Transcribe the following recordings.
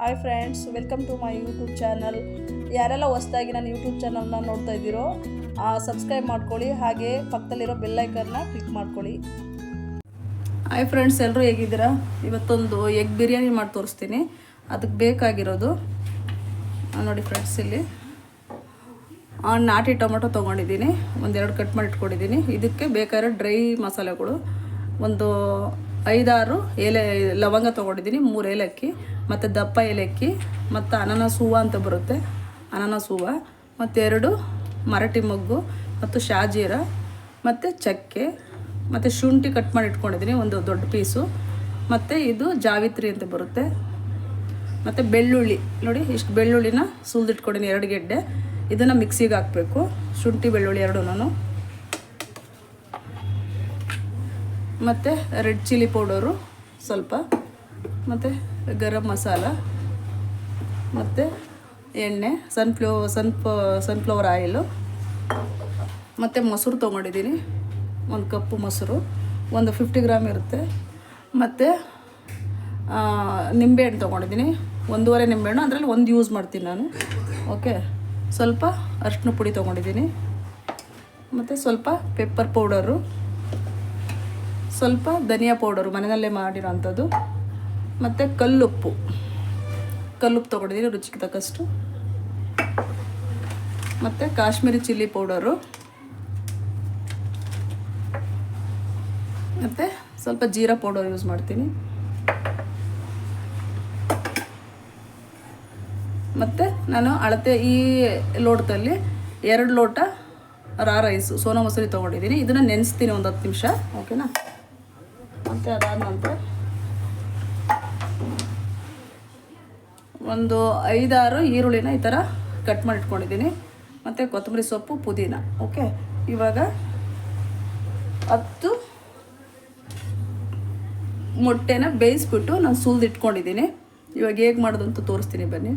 Hi friends, welcome to my YouTube channel. ಯಾರೆಲ್ಲ ಹೊಸ್ದಾಗಿ ನಾನು ಯೂಟ್ಯೂಬ್ ಚಾನಲ್ನ ನೋಡ್ತಾ ಇದ್ದೀರೋ ಸಬ್ಸ್ಕ್ರೈಬ್ ಮಾಡ್ಕೊಳ್ಳಿ, ಹಾಗೆ ಪಕ್ಕದಲ್ಲಿರೋ ಬೆಲ್ಲೈಕನ್ನ ಕ್ಲಿಕ್ ಮಾಡ್ಕೊಳ್ಳಿ. ಹಾಯ್ ಫ್ರೆಂಡ್ಸ್ ಎಲ್ಲರೂ ಹೇಗಿದ್ದೀರಾ? ಇವತ್ತೊಂದು ಎಗ್ ಬಿರಿಯಾನಿ ಮಾಡಿ ತೋರಿಸ್ತೀನಿ. ಅದಕ್ಕೆ ಬೇಕಾಗಿರೋದು ನೋಡಿ ಫ್ರೆಂಡ್ಸ್ ಇಲ್ಲಿ. ನಾಟಿ ಟೊಮೊಟೊ ತೊಗೊಂಡಿದ್ದೀನಿ. ಒಂದೆರಡು ಕಟ್ ಮಾಡಿ ಇಟ್ಕೊಂಡಿದ್ದೀನಿ. ಇದಕ್ಕೆ ಬೇಕಾಗಿರೋ ಡ್ರೈ ಮಸಾಲೆಗಳು. ಒಂದು ಐದಾರು ಎಲೆ, ಲವಂಗ ತೊಗೊಂಡಿದ್ದೀನಿ, ಮೂರು ಏಲಕ್ಕಿ. ಮತ್ತು ದಪ್ಪ ಏಲಕ್ಕಿ, ಮತ್ತು ಅನಾನಸ್ ಹೂವು ಅಂತ ಬರುತ್ತೆ. ಅನಾನಸ್ ಹೂವು ಮತ್ತು ಎರಡು ಮರಟಿ ಮೊಗ್ಗು, ಮತ್ತು ಶಾಜೀರ, ಮತ್ತು ಚಕ್ಕೆ, ಮತ್ತು ಶುಂಠಿ ಕಟ್ ಮಾಡಿ ಇಟ್ಕೊಂಡಿದ್ದೀನಿ, ಒಂದು ದೊಡ್ಡ ಪೀಸು. ಮತ್ತು ಇದು ಜಾವಿತ್ರಿ ಅಂತ ಬರುತ್ತೆ. ಮತ್ತು ಬೆಳ್ಳುಳ್ಳಿ, ನೋಡಿ ಇಷ್ಟು ಬೆಳ್ಳುಳ್ಳಿನ ಸುಲಿದಿಟ್ಕೊಂಡಿನಿ ಎರಡು ಗೆಡ್ಡೆ. ಇದನ್ನು ಮಿಕ್ಸಿಗೆ ಹಾಕಬೇಕು. ಶುಂಠಿ, ಬೆಳ್ಳುಳ್ಳಿ ಎರಡೂ ಮತ್ತು ರೆಡ್ ಚಿಲ್ಲಿ ಪೌಡರು ಸ್ವಲ್ಪ. ಮತ್ತು ಗರಂ ಮಸಾಲ, ಮತ್ತು ಎಣ್ಣೆ ಸನ್ಫ್ಲೋ ಸನ್ಫ ಸನ್ಫ್ಲವರ್ ಆಯಿಲು ಮತ್ತು ಮೊಸರು ತೊಗೊಂಡಿದ್ದೀನಿ. ಒಂದು ಕಪ್ಪು ಮೊಸರು, ಒಂದು ಫಿಫ್ಟಿ ಗ್ರಾಮ್ ಇರುತ್ತೆ. ಮತ್ತು ನಿಂಬೆಹಣ್ಣು ತೊಗೊಂಡಿದ್ದೀನಿ. ಒಂದೂವರೆ ನಿಂಬೆಹಣ್ಣು, ಅದರಲ್ಲಿ ಒಂದು ಯೂಸ್ ಮಾಡ್ತೀನಿ ನಾನು. ಓಕೆ ಸ್ವಲ್ಪ ಅರಿಶಿನ ಪುಡಿ ತೊಗೊಂಡಿದ್ದೀನಿ. ಮತ್ತು ಸ್ವಲ್ಪ ಪೆಪ್ಪರ್ ಪೌಡರು ಸ್ವಲ್ಪ ಧನಿಯಾ ಪೌಡರು ಮನೆಯಲ್ಲೇ ಮಾಡಿರೋ ಅಂಥದ್ದು ಮತ್ತು ಕಲ್ಲುಪ್ಪು. ಕಲ್ಲುಪ್ಪು ತೊಗೊಂಡಿದ್ದೀನಿ, ರುಚಿಗೆ ತಕ್ಕಷ್ಟು. ಮತ್ತು ಕಾಶ್ಮೀರಿ ಚಿಲ್ಲಿ ಪೌಡರು. ಮತ್ತು ಸ್ವಲ್ಪ ಜೀರಾ ಪೌಡರ್ ಯೂಸ್ ಮಾಡ್ತೀನಿ. ಮತ್ತು ನಾನು ಅಳತೆ ಈ ಲೋಟದಲ್ಲಿ ಎರಡು ಲೋಟ ರಾ ರೈಸು, ಸೋನಾ ಮೊಸರಿ ತೊಗೊಂಡಿದ್ದೀನಿ. ಇದನ್ನು ನೆನೆಸ್ತೀನಿ ಒಂದು ಹತ್ತು ನಿಮಿಷ, ಓಕೆನಾ? ಮತ್ತು ಅದಾದ ನಂತರ ಒಂದು ಐದಾರು ಈರುಳ್ಳಿನ ಈ ಥರ ಕಟ್ ಮಾಡಿ ಇಟ್ಕೊಂಡಿದ್ದೀನಿ ಮತ್ತು ಕೊತ್ತಂಬರಿ ಸೊಪ್ಪು, ಪುದೀನ. ಓಕೆ? ಇವಾಗ ಹತ್ತು ಮೊಟ್ಟೆನ ಬೇಯಿಸ್ಬಿಟ್ಟು ನಾನು ಸುಲ್ದು ಇಟ್ಕೊಂಡಿದ್ದೀನಿ ಇವಾಗ ಹೇಗೆ ಮಾಡೋದು ಅಂತ ತೋರಿಸ್ತೀನಿ ಬನ್ನಿ.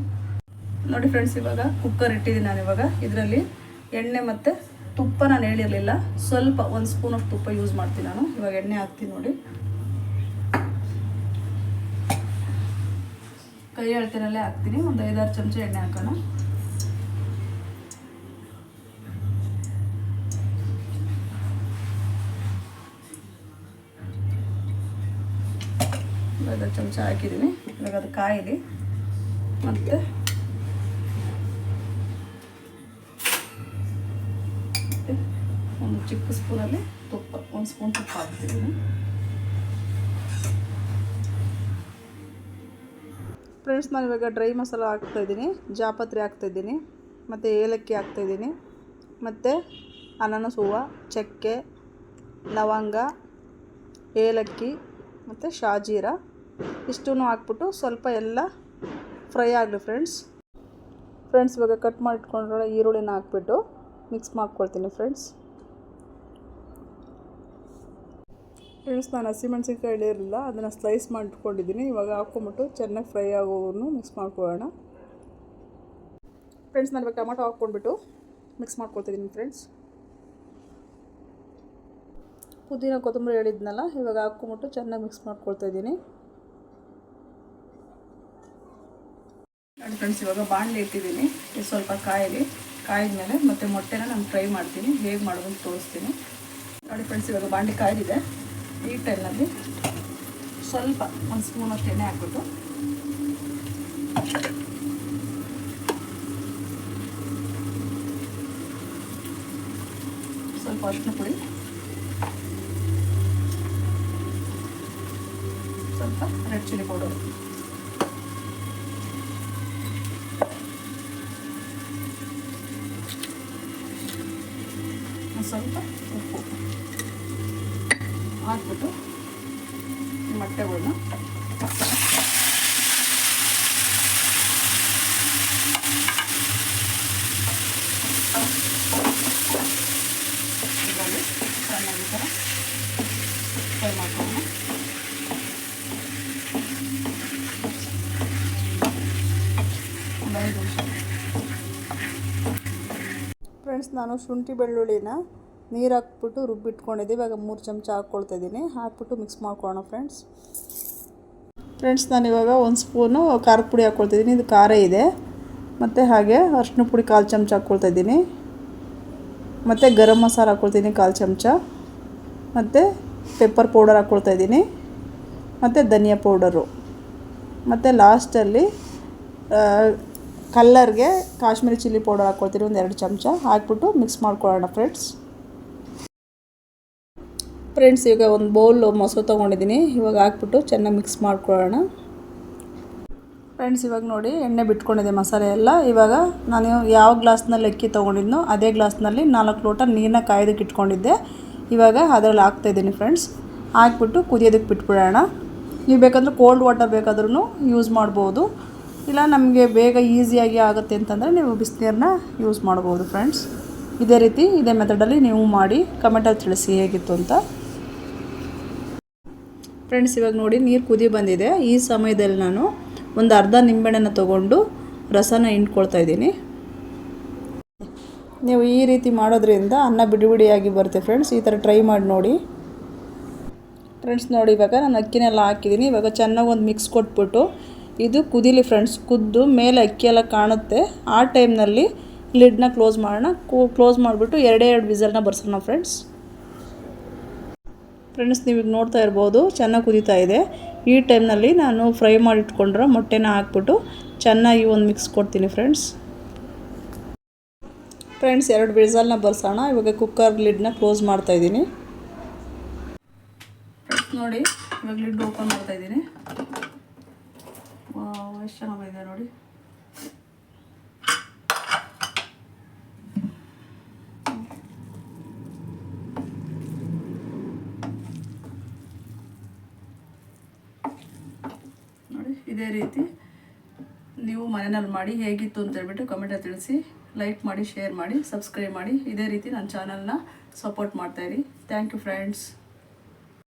ನೋಡಿ ಫ್ರೆಂಡ್ಸ್ ಇವಾಗ ಕುಕ್ಕರ್ ಇಟ್ಟಿದ್ದೀನಿ ನಾನು ಇವಾಗ. ಇದರಲ್ಲಿ ಎಣ್ಣೆ ಮತ್ತು ತುಪ್ಪ ನಾನು ಹೇಳಿರಲಿಲ್ಲ. ಸ್ವಲ್ಪ ಒಂದು ಸ್ಪೂನ್ ಆಫ್ ತುಪ್ಪ ಯೂಸ್ ಮಾಡ್ತೀನಿ ನಾನು. ಇವಾಗ ಎಣ್ಣೆ ಹಾಕ್ತೀನಿ ನೋಡಿ. ಕೈ ಅಳತೆನಲ್ಲೇ ಹಾಕ್ತೀನಿ. ಒಂದು ಐದಾರು ಚಮಚ ಎಣ್ಣೆ ಹಾಕೋಣ. ಐದಾರು ಚಮಚ ಹಾಕಿದ್ದೀನಿ. ಇವಾಗ ಅದು ಕಾಯಿಲಿ. ಮತ್ತು ಒಂದು ಚಿಕ್ಕ ಸ್ಪೂನಲ್ಲಿ ತುಪ್ಪ, ಒಂದು ಸ್ಪೂನ್ ತುಪ್ಪ ಹಾಕ್ತಿದ್ದೀನಿ ಫ್ರೆಂಡ್ಸ್, ನಾನು ಇವಾಗ ಡ್ರೈ ಮಸಾಲ ಹಾಕ್ತಾಯಿದ್ದೀನಿ ಜಾಪತ್ರೆ ಹಾಕ್ತಾಯಿದ್ದೀನಿ ಮತ್ತು ಏಲಕ್ಕಿ ಹಾಕ್ತಾಯಿದ್ದೀನಿ ಮತ್ತು ಅನಾನಸ್ ಹೂವು, ಚಕ್ಕೆ, ಲವಂಗ, ಏಲಕ್ಕಿ, ಮತ್ತು ಶಾಜೀರ. ಇಷ್ಟೂ ಹಾಕ್ಬಿಟ್ಟು ಸ್ವಲ್ಪ ಎಲ್ಲ ಫ್ರೈ ಆಗಲಿ ಫ್ರೆಂಡ್ಸ್ ಫ್ರೆಂಡ್ಸ್ ಇವಾಗ ಕಟ್ ಮಾಡಿಟ್ಕೊಂಡ್ರೆ ಈರುಳ್ಳಿನ ಹಾಕ್ಬಿಟ್ಟು ಮಿಕ್ಸ್ ಮಾಡ್ಕೊಳ್ತೀನಿ ಫ್ರೆಂಡ್ಸ್ ಫ್ರೆಂಡ್ಸ್ ನಾನು ಹಸಿಮೆಣ್ಸಿನ್ಕಾಯಿ ಇಳಿರಲಿಲ್ಲ ಅದನ್ನು ಸ್ಲೈಸ್ ಮಾಡಿಟ್ಕೊಂಡಿದ್ದೀನಿ ಇವಾಗ ಹಾಕ್ಕೊಂಬಿಟ್ಟು ಚೆನ್ನಾಗಿ ಫ್ರೈ ಆಗೋವನ್ನು ಮಿಕ್ಸ್ ಮಾಡ್ಕೊಳ್ಳೋಣ. ಫ್ರೆಂಡ್ಸ್ ನಾನು ಇವಾಗ ಟೊಮೊಟೊ ಹಾಕ್ಕೊಂಡ್ಬಿಟ್ಟು ಮಿಕ್ಸ್ ಮಾಡ್ಕೊಳ್ತಿದ್ದೀನಿ ಫ್ರೆಂಡ್ಸ್ ಪುದೀನ, ಕೊತ್ತಂಬರಿ ಹೇಳಿದ್ನಲ್ಲ, ಇವಾಗ ಹಾಕ್ಕೊಂಬಿಟ್ಟು ಚೆನ್ನಾಗಿ ಮಿಕ್ಸ್ ಮಾಡ್ಕೊಳ್ತಾ ಇದ್ದೀನಿ ಫ್ರೆಂಡ್ಸ್ ಇವಾಗ ಬಾಣಲೆ ಇಟ್ಟಿದ್ದೀನಿ ಇದು ಸ್ವಲ್ಪ ಕಾಯಿಲಿ ಮೇಲೆ ಮತ್ತು ಮೊಟ್ಟೆನ ನಾನು ಫ್ರೈ ಮಾಡ್ತೀನಿ. ಹೇಗೆ ಮಾಡೋದು ತೋರಿಸ್ತೀನಿ. ನೋಡಿ ಫ್ರೆಂಡ್ಸ್ ಇವಾಗ ಬಾಂಡೆ ಕಾಯ್ದಿದೆ. ಈ ಟೈಮ್ನಲ್ಲಿ ಸ್ವಲ್ಪ ಒಂದು ಸ್ಪೂನ್ ಅಷ್ಟು ಎಣ್ಣೆ ಹಾಕ್ಬಿಟ್ಟು. ಸ್ವಲ್ಪ ಅರಿಶಿನ ಪುಡಿ. ಸ್ವಲ್ಪ ರೆಡ್ ಚಿಲ್ಲಿ ಪೌಡರ್. ಸ್ವಲ್ಪ ಉಪ್ಪು. ಹಾಕ್ಬಿಟ್ಟು ಈ ಮೊಟ್ಟೆಗಳನ್ನ ಇದರಲ್ಲಿ ಚೆನ್ನಾಗಿ ಈ ಥರ ಫ್ರೈ ಮಾಡ್ಕೊಳ್ಳೋಣ. ಒಂದು ಐದು ನಿಮಿಷ. ಫ್ರೆಂಡ್ಸ್ ನಾನು ಶುಂಠಿ ಬೆಳ್ಳುಳ್ಳಿನ ನೀರು ಹಾಕ್ಬಿಟ್ಟು ರುಬ್ಬಿಟ್ಕೊಂಡಿದ್ದೀವಿ. ಇವಾಗ ಮೂರು ಚಮಚ ಹಾಕ್ಕೊಳ್ತಾ ಇದ್ದೀನಿ. ಹಾಕ್ಬಿಟ್ಟು ಮಿಕ್ಸ್ ಮಾಡ್ಕೊಳ್ಳೋಣ ಫ್ರೆಂಡ್ಸ್ ಫ್ರೆಂಡ್ಸ್ ನಾನು ಇವಾಗ ಒಂದು ಸ್ಪೂನು ಖಾರದ ಪುಡಿ ಹಾಕ್ಕೊಳ್ತಿದ್ದೀನಿ ಇದು ಖಾರ ಇದೆ. ಮತ್ತು ಹಾಗೆ ಅರ್ಶಿನ ಪುಡಿ ಕಾಲು ಚಮಚ ಹಾಕ್ಕೊಳ್ತಾ ಇದ್ದೀನಿ. ಮತ್ತು ಗರಂ ಮಸಾಲ ಹಾಕ್ಕೊಳ್ತೀನಿ ಕಾಲು ಚಮಚ. ಮತ್ತು ಪೆಪ್ಪರ್ ಪೌಡರ್ ಹಾಕ್ಕೊಳ್ತಾ ಇದ್ದೀನಿ. ಮತ್ತು ಧನಿಯಾ ಪೌಡರು ಮತ್ತು ಲಾಸ್ಟಲ್ಲಿ ಕಲ್ಲರ್ಗೆ ಕಾಶ್ಮೀರಿ ಚಿಲ್ಲಿ ಪೌಡರ್ ಹಾಕ್ಕೊಳ್ತೀನಿ ಒಂದು ಎರಡು ಚಮಚ. ಹಾಕ್ಬಿಟ್ಟು ಮಿಕ್ಸ್ ಮಾಡ್ಕೊಳ್ಳೋಣ ಫ್ರೆಂಡ್ಸ್ ಫ್ರೆಂಡ್ಸ್ ಈಗ ಒಂದು ಬೌಲ್ ಮೊಸರು ತೊಗೊಂಡಿದ್ದೀನಿ. ಇವಾಗ ಹಾಕ್ಬಿಟ್ಟು ಚೆನ್ನಾಗಿ ಮಿಕ್ಸ್ ಮಾಡ್ಕೊಳ್ಳೋಣ. ಫ್ರೆಂಡ್ಸ್, ಇವಾಗ ನೋಡಿ, ಎಣ್ಣೆ ಬಿಟ್ಕೊಂಡಿದೆ ಮಸಾಲೆ ಎಲ್ಲ. ಇವಾಗ ನಾನು ಯಾವ ಗ್ಲಾಸ್ನಲ್ಲಿ ಅಕ್ಕಿ ತೊಗೊಂಡಿದ್ನೋ ಅದೇ ಗ್ಲಾಸ್ನಲ್ಲಿ ನಾಲ್ಕು ಲೋಟ ನೀರನ್ನ ಕಾಯ್ದಕ್ಕೆ ಇಟ್ಕೊಂಡಿದ್ದೆ. ಇವಾಗ ಅದರಲ್ಲಿ ಹಾಕ್ತಾಯಿದ್ದೀನಿ ಫ್ರೆಂಡ್ಸ್. ಹಾಕ್ಬಿಟ್ಟು ಕುದಿಯೋದಕ್ಕೆ ಬಿಟ್ಬಿಡೋಣ. ನೀವು ಬೇಕಂದ್ರೆ ಕೋಲ್ಡ್ ವಾಟರ್ ಬೇಕಾದ್ರೂ ಯೂಸ್ ಮಾಡ್ಬೋದು. ಇಲ್ಲ, ನಮಗೆ ಬೇಗ ಈಸಿಯಾಗಿ ಆಗುತ್ತೆ ಅಂತಂದರೆ ನೀವು ಬಿಸಿನೀರನ್ನ ಯೂಸ್ ಮಾಡ್ಬೋದು ಫ್ರೆಂಡ್ಸ್. ಇದೇ ರೀತಿ ಇದೇ ಮೆಥಡಲ್ಲಿ ನೀವು ಮಾಡಿ ಕಮೆಂಟಲ್ಲಿ ತಿಳಿಸಿ ಹೇಗಿತ್ತು ಅಂತ. ಫ್ರೆಂಡ್ಸ್ ಇವಾಗ ನೋಡಿ ನೀರು ಕುದಿ ಬಂದಿದೆ. ಈ ಸಮಯದಲ್ಲಿ ನಾನು ಒಂದು ಅರ್ಧ ನಿಂಬೆಣ್ಣೆನ ತೊಗೊಂಡು ರಸನ ಹಿಂಡ್ಕೊಳ್ತಾ ಇದ್ದೀನಿ. ನೀವು ಈ ರೀತಿ ಮಾಡೋದ್ರಿಂದ ಅನ್ನ ಬಿಡಿ ಬಿಡಿಯಾಗಿ ಬರುತ್ತೆ ಫ್ರೆಂಡ್ಸ್ ಈ ಥರ ಟ್ರೈ ಮಾಡಿ ನೋಡಿ. ಫ್ರೆಂಡ್ಸ್ ನೋಡಿ, ಇವಾಗ ನಾನು ಅಕ್ಕಿನೆಲ್ಲ ಹಾಕಿದ್ದೀನಿ. ಇವಾಗ ಚೆನ್ನಾಗಿ ಒಂದು ಮಿಕ್ಸ್ ಕೊಟ್ಬಿಟ್ಟು ಇದು ಕುದೀಲಿ ಫ್ರೆಂಡ್ಸ್ ಕುದ್ದು ಮೇಲೆ ಅಕ್ಕಿ ಎಲ್ಲ ಕಾಣುತ್ತೆ. ಆ ಟೈಮ್ನಲ್ಲಿ ಲಿಡ್ನ ಕ್ಲೋಸ್ ಮಾಡೋಣ. ಕ್ಲೋಸ್ ಮಾಡಿಬಿಟ್ಟು ಎರಡೇ ಎರಡು ವಿಸಲ್ನ ಬರ್ಸೋಣ ಫ್ರೆಂಡ್ಸ್ ಫ್ರೆಂಡ್ಸ್ ನೀವು ನೋಡ್ತಾ ಇರ್ಬೋದು, ಚೆನ್ನಾಗಿ ಕುದೀತಾ ಇದೆ. ಈ ಟೈಮ್ನಲ್ಲಿ ನಾನು ಫ್ರೈ ಮಾಡಿಟ್ಕೊಂಡಿರೋ ಮೊಟ್ಟೆನ ಹಾಕ್ಬಿಟ್ಟು ಚೆನ್ನಾಗಿ ಒಂದು ಮಿಕ್ಸ್ ಕೊಡ್ತೀನಿ ಫ್ರೆಂಡ್ಸ್ ಫ್ರೆಂಡ್ಸ್ ಎರಡು ವಿಸಲ್ನ ಬರ್ಸೋಣ. ಇವಾಗ ಕುಕ್ಕರ್ ಲಿಡ್ನ ಕ್ಲೋಸ್ ಮಾಡ್ತಾ ಇದ್ದೀನಿ. ನೋಡಿ, ಇವಾಗ ಲಿಡ್ ಓಪನ್ ಮಾಡ್ತಾ ಇದ್ದೀನಿ. ಎಷ್ಟು ಚೆನ್ನಾಗಿದೆ ನೋಡಿ. ಇದೇ ರೀತಿ ನೀವು ಮನೆಯಲ್ಲಿ ಮಾಡಿ ಹೇಗಿತ್ತು ಅಂತ ಹೇಳ್ಬಿಟ್ಟು ಕಮೆಂಟಲ್ಲಿ ತಿಳಿಸಿ ಲೈಕ್ ಮಾಡಿ ಶೇರ್ ಮಾಡಿ ಸಬ್ಸ್ಕ್ರೈಬ್ ಮಾಡಿ. ಇದೇ ರೀತಿ ನನ್ನ ಚಾನಲ್ನ ಸಪೋರ್ಟ್ ಮಾಡ್ತಾಯಿರಿ ಥ್ಯಾಂಕ್ ಯು ಫ್ರೆಂಡ್ಸ್